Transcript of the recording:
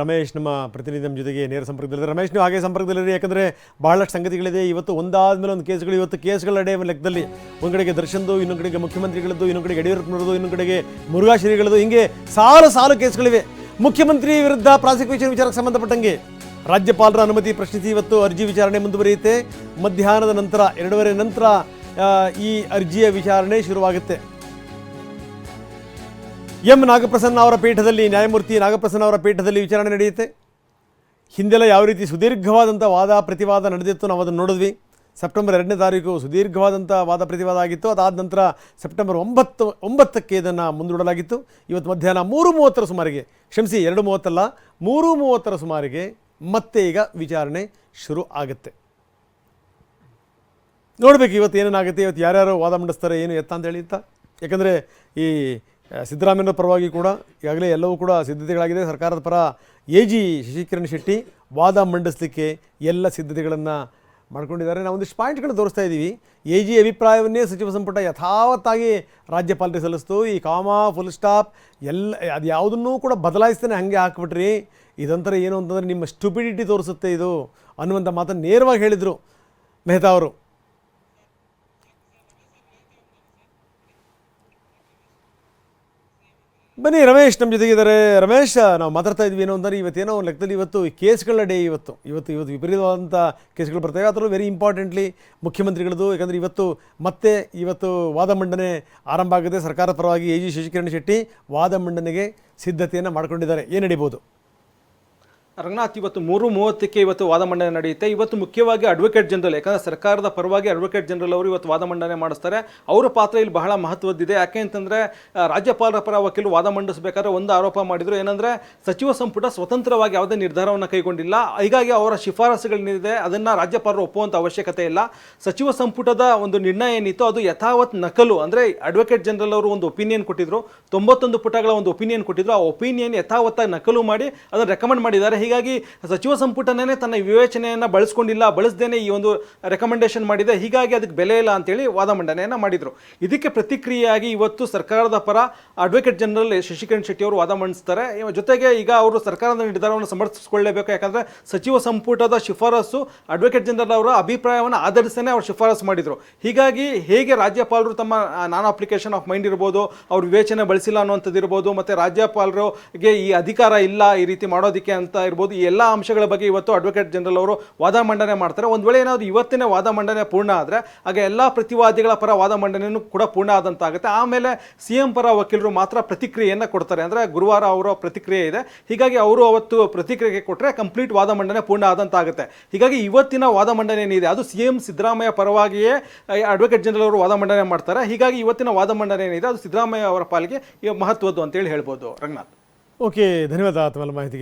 ರಮೇಶ್ ನಮ್ಮ ಪ್ರತಿನಿಧಿ ನಮ್ಮ ಜೊತೆಗೆ ನೇರ ಸಂಪರ್ಕದಲ್ಲಿದ್ದಾರೆ. ರಮೇಶ್, ನೀವು ಹಾಗೆ ಸಂಪರ್ಕದಲ್ಲಿರಿ, ಯಾಕಂದರೆ ಬಹಳಷ್ಟು ಸಂಗತಿಗಳಿದೆ. ಇವತ್ತು ಒಂದಾದ ಮೇಲೆ ಒಂದು ಕೇಸ್ಗಳು, ಇವತ್ತು ಕೇಸ್ಗಳ ಅಡೆಯ ಲೆಕ್ಕದಲ್ಲಿ ಒಂದು ಕಡೆಗೆ ದರ್ಶನ್ದು, ಇನ್ನೊಂದು ಕಡೆಗೆ ಮುಖ್ಯಮಂತ್ರಿಗಳದ್ದು, ಇನ್ನೊಂದು ಕಡೆಗೆ ಯಡಿಯೂರಪ್ಪನವ್ರದ್ದು ಇನ್ನೊಂದು ಕಡೆಗೆ ಮುರುಘಾಶ್ರೀಗಳದ್ದು. ಹಿಂಗೆ ಸಾಲು ಸಾಲು ಕೇಸ್ಗಳಿವೆ. ಮುಖ್ಯಮಂತ್ರಿ ವಿರುದ್ಧ ಪ್ರಾಸಿಕ್ಯೂಷನ್ ವಿಚಾರಕ್ಕೆ ಸಂಬಂಧಪಟ್ಟಂಗೆ ರಾಜ್ಯಪಾಲರ ಅನುಮತಿ ಪ್ರಶ್ನಿಸಿ ಇವತ್ತು ಅರ್ಜಿ ವಿಚಾರಣೆ ಮುಂದುವರಿಯುತ್ತೆ. ಮಧ್ಯಾಹ್ನದ ನಂತರ, ಎರಡೂವರೆ ನಂತರ ಈ ಅರ್ಜಿಯ ವಿಚಾರಣೆ ಶುರುವಾಗುತ್ತೆ. ಎಂ ನಾಗಪ್ರಸನ್ನ ಅವರ ಪೀಠದಲ್ಲಿ, ನ್ಯಾಯಮೂರ್ತಿ ನಾಗಪ್ರಸನ್ನ ಅವರ ಪೀಠದಲ್ಲಿ ವಿಚಾರಣೆ ನಡೆಯುತ್ತೆ. ಹಿಂದೆಲ್ಲ ಯಾವ ರೀತಿ ಸುದೀರ್ಘವಾದಂಥ ವಾದ ಪ್ರತಿವಾದ ನಡೆದಿತ್ತು ನಾವು ಅದನ್ನು ನೋಡಿದ್ವಿ. ಸೆಪ್ಟೆಂಬರ್ ಎರಡನೇ ತಾರೀಕು ಸುದೀರ್ಘವಾದಂಥ ವಾದ ಪ್ರತಿವಾದ ಆಗಿತ್ತು. ಅದಾದ ನಂತರ ಸೆಪ್ಟೆಂಬರ್ ಒಂಬತ್ತು, ಒಂಬತ್ತಕ್ಕೆ ಇದನ್ನು ಮುಂದೂಡಲಾಗಿತ್ತು. ಇವತ್ತು ಮಧ್ಯಾಹ್ನ ಮೂರು ಮೂವತ್ತರ ಸುಮಾರಿಗೆ, ಕ್ಷಮಿಸಿ ಎರಡು ಮೂವತ್ತಲ್ಲ, ಮೂರು ಮೂವತ್ತರ ಸುಮಾರಿಗೆ ಮತ್ತೆ ಈಗ ವಿಚಾರಣೆ ಶುರು ಆಗುತ್ತೆ. ನೋಡಬೇಕು ಇವತ್ತು ಏನೇನಾಗುತ್ತೆ, ಇವತ್ತು ಯಾರ್ಯಾರು ವಾದ ಮಂಡಿಸ್ತಾರೆ, ಏನು ಎತ್ತ ಅಂತ ಹೇಳಿ ಅಂತ. ಯಾಕಂದರೆ ಈ ಸಿದ್ದರಾಮಯ್ಯನ ಪರವಾಗಿ ಕೂಡ ಈಗಾಗಲೇ ಎಲ್ಲವೂ ಕೂಡ ಸಿದ್ಧತೆಗಳಾಗಿದೆ. ಸರ್ಕಾರದ ಪರ ಎ ಜಿ ಶಶಿಕಿರಣ್ ಶೆಟ್ಟಿ ವಾದ ಮಂಡಿಸಲಿಕ್ಕೆ ಎಲ್ಲ ಸಿದ್ಧತೆಗಳನ್ನು ಮಾಡ್ಕೊಂಡಿದ್ದಾರೆ. ನಾವು ಒಂದಿಷ್ಟು ಪಾಯಿಂಟ್ಗಳು ತೋರಿಸ್ತಾ ಇದ್ದೀವಿ ಎ ಜಿ ಅಭಿಪ್ರಾಯವನ್ನೇ ಸಚಿವ ಸಂಪುಟ ಯಥಾವತ್ತಾಗಿ ರಾಜ್ಯಪಾಲರಿಗೆ ಸಲ್ಲಿಸ್ತು. ಈ ಕಾಮ ಫುಲ್ ಸ್ಟಾಪ್ ಎಲ್ಲ, ಅದು ಯಾವುದನ್ನೂ ಕೂಡ ಬದಲಾಯಿಸ್ತಾನೆ ಹಾಗೆ ಹಾಕ್ಬಿಟ್ರಿ. ಇದಂತರ ಏನು ಅಂತಂದರೆ ನಿಮ್ಮ ಸ್ಟುಪಿಡಿಟಿ ತೋರಿಸುತ್ತೆ ಇದು ಅನ್ನುವಂಥ ಮಾತನ್ನು ನೇರವಾಗಿ ಹೇಳಿದರು. ಮೆಹ್ತಾ ಅವರು. ಬನ್ನಿ ರಮೇಶ್ ನಮ್ಮ ಜೊತೆಗಿದ್ದಾರೆ. ರಮೇಶ್, ನಾವು ಮಾತಾಡ್ತಾ ಇದ್ವಿ ಏನೋ ಅಂದರೆ ಇವತ್ತೇನೋ ಒಂದು ಲೆಕ್ಕದಲ್ಲಿ ಇವತ್ತು ಕೇಸ್ಗಳ ಡೇ ಇವತ್ತು. ಇವತ್ತು ಇವತ್ತು ವಿಪರೀತವಾದಂಥ ಕೇಸ್ಗಳು ಬರ್ತವೆ ಅದರಲ್ಲೂ ವೆರಿ ಇಂಪಾರ್ಟೆಂಟ್ಲಿ ಮುಖ್ಯಮಂತ್ರಿಗಳದ್ದು, ಯಾಕಂದರೆ ಇವತ್ತು ಮತ್ತೆ ಇವತ್ತು ವಾದ ಮಂಡನೆ ಆರಂಭ ಆಗಿದೆ ಸರ್ಕಾರದ ಪರವಾಗಿ ಎ ಜಿ ಶಶಿಕಿರಣ್ ಶೆಟ್ಟಿ ವಾದ ಮಂಡನೆಗೆ ಸಿದ್ಧತೆಯನ್ನು ಮಾಡ್ಕೊಂಡಿದ್ದಾರೆ. ಏನು ನಡೀಬೋದು ರಂಗನಾಥ್ ಇವತ್ತು ಮೂರು ಮೂವತ್ತಕ್ಕೆ ಇವತ್ತು ವಾದ ಮಂಡನೆ ನಡೆಯುತ್ತೆ. ಇವತ್ತು ಮುಖ್ಯವಾಗಿ ಅಡ್ವೊಕೇಟ್ ಜನರಲ್ ಯಾಕಂದರೆ ಸರ್ಕಾರದ ಪರವಾಗಿ ಅಡ್ವೊಕೇಟ್ ಜನರಲ್ ಅವರು ಇವತ್ತು ವಾದ ಮಂಡನೆ ಮಾಡಿಸ್ತಾರೆ. ಅವರ ಪಾತ್ರ ಇಲ್ಲಿ ಬಹಳ ಮಹತ್ವದ್ದಿದೆ. ಯಾಕೆ ಅಂತಂದರೆ ರಾಜ್ಯಪಾಲರ ಪರ ವಕೀಲರು ವಾದ ಮಂಡಿಸಬೇಕಾದ್ರೆ ಒಂದು ಆರೋಪ ಮಾಡಿದರು. ಏನಂದ್ರೆ, ಸಚಿವ ಸಂಪುಟ ಸ್ವತಂತ್ರವಾಗಿ ಯಾವುದೇ ನಿರ್ಧಾರವನ್ನು ಕೈಗೊಂಡಿಲ್ಲ. ಹೀಗಾಗಿ ಅವರ ಶಿಫಾರಸುಗಳೇನಿದೆ, ಅದನ್ನು ರಾಜ್ಯಪಾಲರು ಒಪ್ಪುವಂಥ ಅವಶ್ಯಕತೆ ಇಲ್ಲ. ಸಚಿವ ಸಂಪುಟದ ಒಂದು ನಿರ್ಣಯ ಏನಿತ್ತು, ಅದು ಯಥಾವತ್ ನಕಲು. ಅಂದರೆ ಅಡ್ವೊಕೇಟ್ ಜನರಲ್ ಅವರು ಒಂದು ಒಪಿನಿಯನ್ ಕೊಟ್ಟಿದ್ರು. ತೊಂಬತ್ತೊಂದು ಪುಟಗಳ ಒಂದು ಒಪಿನಿಯನ್ ಕೊಟ್ಟಿದ್ರು. ಆ ಒಪಿನಿಯನ್ ಯಥಾವತ್ತಾಗಿ ನಕಲು ಮಾಡಿ ಅದನ್ನು ರೆಕಮೆಂಡ್ ಮಾಡಿದ್ದಾರೆ. ಹೀಗಾಗಿ ಸಚಿವ ಸಂಪುಟನೇ ತನ್ನ ವಿವೇಚನೆಯನ್ನು ಬಳಸ್ಕೊಂಡಿಲ್ಲ, ಬಳಸದೇನೆ ಈ ಒಂದು ರೆಕಮೆಂಡೇಶನ್ ಮಾಡಿದೆ, ಹೀಗಾಗಿ ಅದಕ್ಕೆ ಬೆಲೆ ಇಲ್ಲ ಅಂತೇಳಿ ವಾದ ಮಂಡನೆಯನ್ನು ಮಾಡಿದರು. ಇದಕ್ಕೆ ಪ್ರತಿಕ್ರಿಯೆಯಾಗಿ ಇವತ್ತು ಸರ್ಕಾರದ ಪರ ಅಡ್ವೊಕೇಟ್ ಜನರಲ್ ಶಶಿಕಿರಣ್ ಶೆಟ್ಟಿ ಅವರು ವಾದ ಮಂಡಿಸ್ತಾರೆ. ಜೊತೆಗೆ ಈಗ ಅವರು ಸರ್ಕಾರದ ನಿರ್ಧಾರವನ್ನು ಸಮರ್ಥಿಸಿಕೊಳ್ಳಲೇಬೇಕು ಯಾಕಂದರೆ ಸಚಿವ ಸಂಪುಟದ ಶಿಫಾರಸು ಅಡ್ವೊಕೇಟ್ ಜನರಲ್ ಅವರ ಅಭಿಪ್ರಾಯವನ್ನು ಆಧರಿಸೇ ಅವರು ಶಿಫಾರಸು ಮಾಡಿದರು. ಹೀಗಾಗಿ ಹೇಗೆ ರಾಜ್ಯಪಾಲರು ತಮ್ಮ ನಾನ್ ಅಪ್ಲಿಕೇಶನ್ ಆಫ್ ಮೈಂಡ್ ಇರ್ಬೋದು, ಅವರು ವಿವೇಚನೆ ಬಳಸಿಲ್ಲ ಅನ್ನುವಂಥದ್ದು ಇರ್ಬೋದು ಮತ್ತು ರಾಜ್ಯಪಾಲರಿಗೆ ಈ ಅಧಿಕಾರ ಇಲ್ಲ ಈ ರೀತಿ ಮಾಡೋದಕ್ಕೆ ಅಂತ ಇರ್ಬೋದು ಈ ಎಲ್ಲ ಅಂಶಗಳ ಬಗ್ಗೆ ಇವತ್ತು ಅಡ್ವೊಕೇಟ್ ಜನರಲ್ ಅವರು ವಾದ ಮಂಡನೆ ಮಾಡ್ತಾರೆ. ಒಂದು ವೇಳೆ ಏನಾದರೂ ಇವತ್ತಿನ ವಾದ ಮಂಡನೆ ಪೂರ್ಣ ಆದರೆ, ಆಗ ಎಲ್ಲ ಪ್ರತಿವಾದಿಗಳ ಪರ ವಾದ ಮಂಡನೆಯೂ ಕೂಡ ಪೂರ್ಣ ಆದಂತಾಗುತ್ತೆ. ಆಮೇಲೆ ಸಿ ಎಂ ಪರ ವಕೀಲರು ಮಾತ್ರ ಪ್ರತಿಕ್ರಿಯೆಯನ್ನು ಕೊಡ್ತಾರೆ. ಅಂದರೆ ಗುರುವಾರ ಅವರ ಪ್ರತಿಕ್ರಿಯೆ ಇದೆ. ಹೀಗಾಗಿ ಅವರು ಅವತ್ತು ಪ್ರತಿಕ್ರಿಯೆ ಕೊಟ್ಟರೆ ಕಂಪ್ಲೀಟ್ ವಾದ ಮಂಡನೆ ಪೂರ್ಣ ಆದಂತಾಗುತ್ತೆ. ಹೀಗಾಗಿ ಇವತ್ತಿನ ವಾದ ಮಂಡನೆ ಏನಿದೆ, ಅದು ಸಿ ಎಂ ಸಿದ್ದರಾಮಯ್ಯ ಪರವಾಗಿಯೇ ಅಡ್ವೊಕೇಟ್ ಜನರಲ್ ಅವರು ವಾದ ಮಂಡನೆ ಮಾಡ್ತಾರೆ. ಹೀಗಾಗಿ ಇವತ್ತಿನ ವಾದ ಮಂಡನೆ ಏನಿದೆ, ಅದು ಸಿದ್ದರಾಮಯ್ಯ ಅವರ ಪಾಲಿಗೆ ಮಹತ್ವದ್ದು ಅಂತೇಳಿ ಹೇಳ್ಬೋದು. ರಂಗನಾಥ್. ಓಕೆ, ಧನ್ಯವಾದ ಮಾಹಿತಿಗೆ.